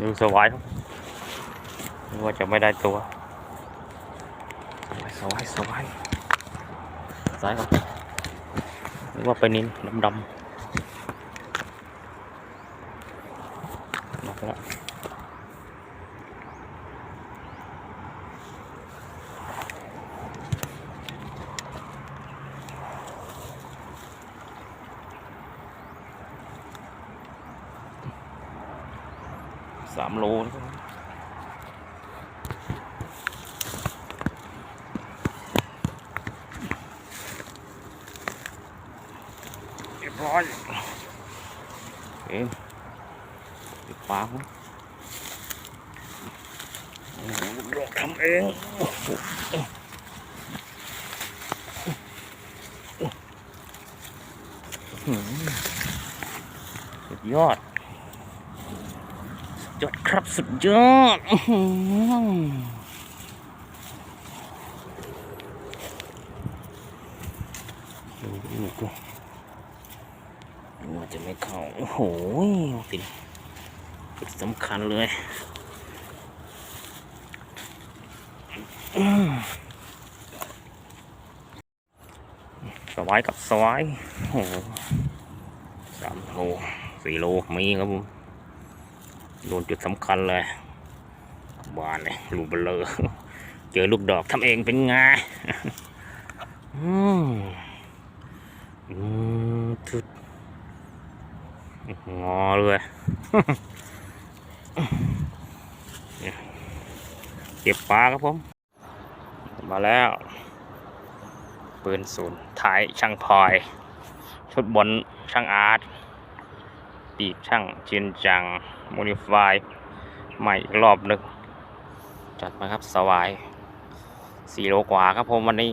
ดูสวายครับนึกว่าจะไม่ได้ตัว สวายสวายสายซ้ายครับนึกว่าไปนินดำดำมาแล้ว สามโลนะครับเรียบร้อยเอ็มติดปากมั้งโอ้โหดอกทำเองสุดยอด ยอดครับสุดยอดดูดูดูมันจะไม่เข้า โอ้โหติดจุดสำคัญเลยสวายกับสวายโอ้สามโลสี่โลมีครับผม โดนจุดสำคัญเลยบานเลยลูเบลเลอเจอลูกดอกทำเองเป็นไงอืมอืมทุดงอเลยเก็บปลาครับผม มาแล้วปืนศูนย์ท้ายช่างพลอย ชุดบอลช่างอาร์ต ปีกช่างเจียนจังโมดิฟายใหม่อีกรอบหนึ่งจัดมาครับสวายสี่โลกว่าครับผมวันนี้